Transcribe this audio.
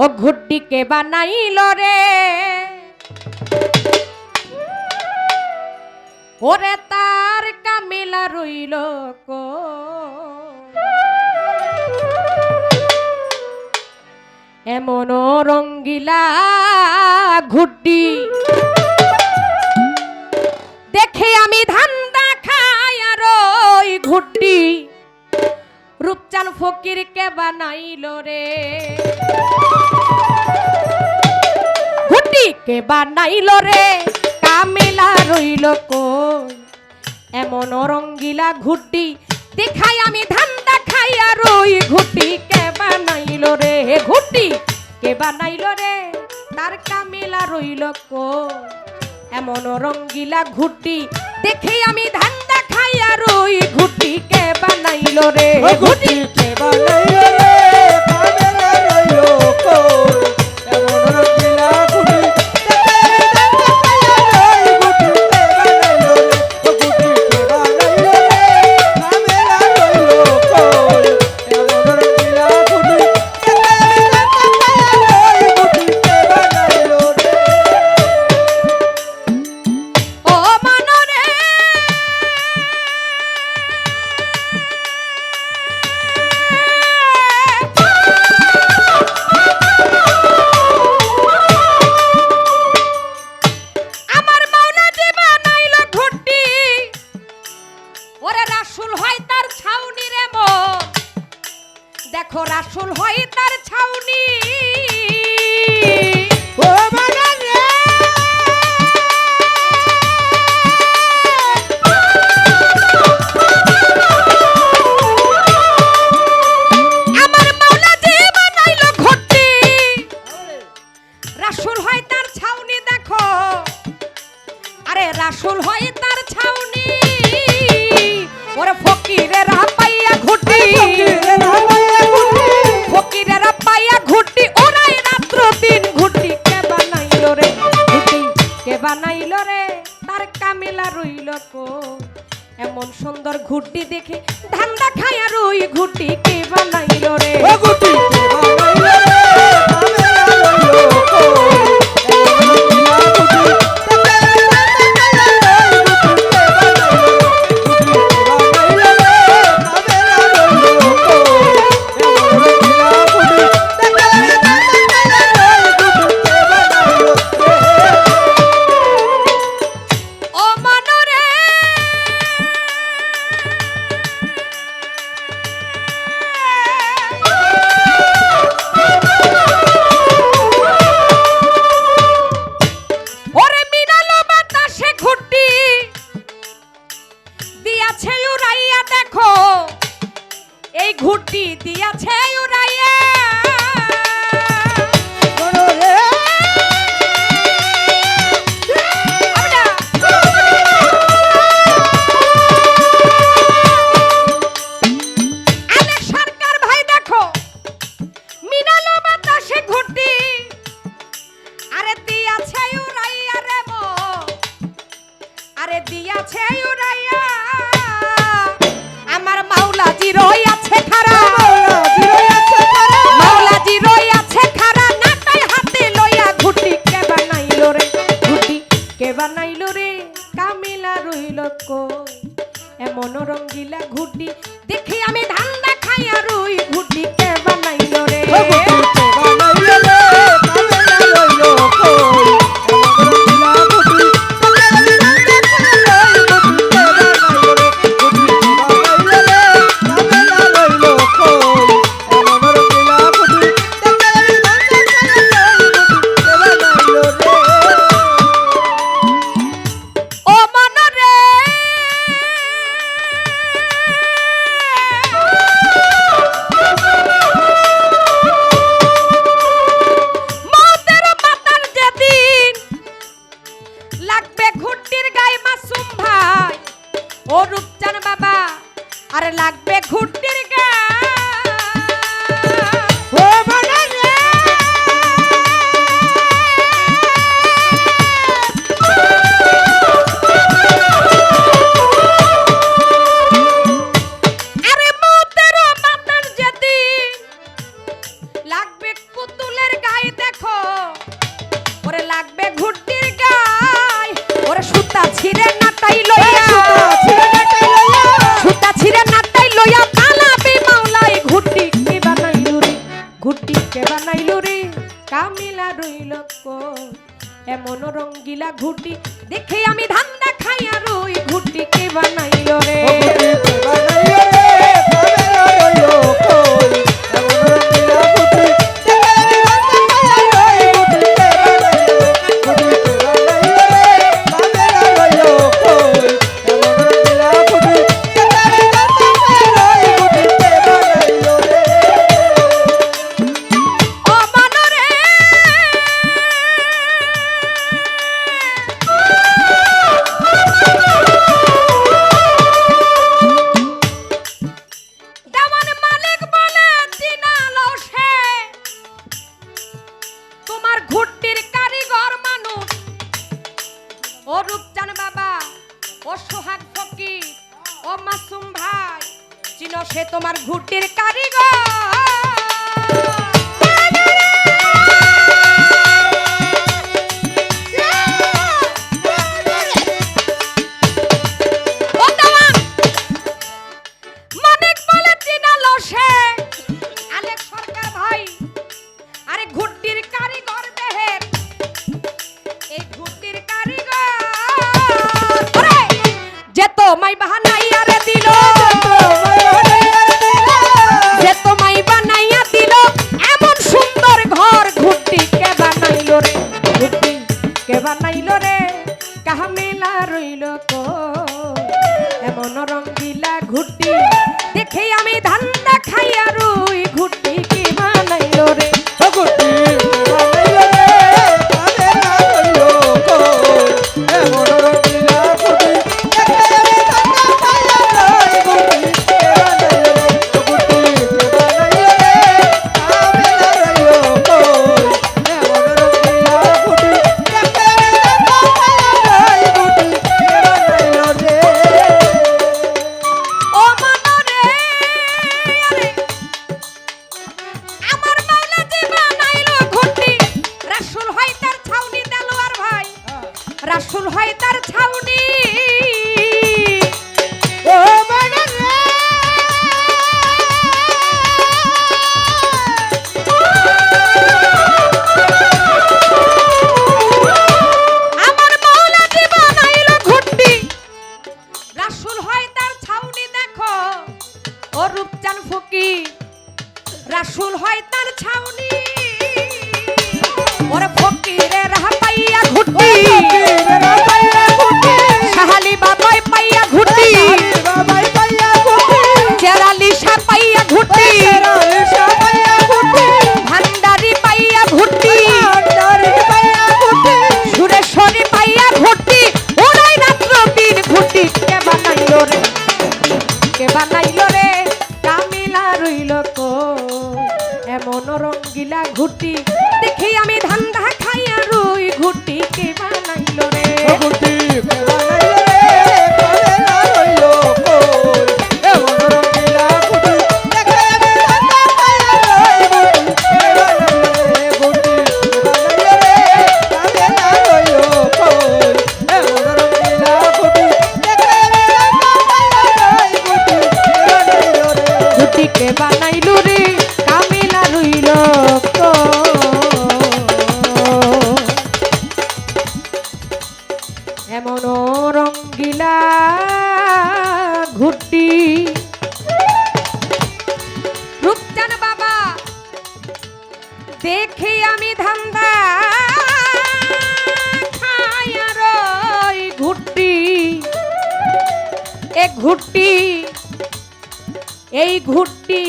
ও ঘুট্টিকে বানাইল রে? ওরে তার কামিলা রইল কো? এমন রঙ্গিলা ঘুড্ডি দেখে আমি ধান্দা খাই আর ওই ঘুড্ডি রূপচান ফকিরকে বানাইল রে? ঘুড্ডি কে বানাইল রে? কামিলা রইল কই? এমন রঙ্গিলা ঘুটি দেখাই আমি ধান্দা খাই আর ওই ঘুটি কে বানাইল রে? ঘুটি কে বানাইল রে? তার কামিলা রইল কো এমন রঙ্গিলা ঘুটি দেখে আমি রে ঘুটি কে বানাইলো রাসুল হয় তার ছাউনি। ওরে ফকিরেরা পাইয়া ঘুটি। ফকিরেরা পাইয়া ঘুটি। ওরাই রাত্র দিন ঘুটি কে বানাইল রে? ঘুটি কে বানাইল রে? তার কামিলা রইল কো? এমন সুন্দর ঘুটি দেখে ধান্দা খায়া রই ঘুটি কে বানাইল রে? ও আরে দিয়াছে উড়াইয়া। আমার মাওলা জিরোই আছে খারা মাওলা জিরোই আছে খারা নাটাই হাতে লইয়া ঘুটি কে বানাইলো রে? ঘুটি কে বানাইলো রে? কামিলা রইল কো এমন রঙ্গিলা ঘুটি দেখি আমি ধান্দা খাইয়া রুই। ঘুটি কে বানাইলো রে? घुटी देखे अमी তোমার ঘুটির 快打倒你！আমি ধান্দা খায়ারই ঘুটি এ ঘুটি এই ঘুটি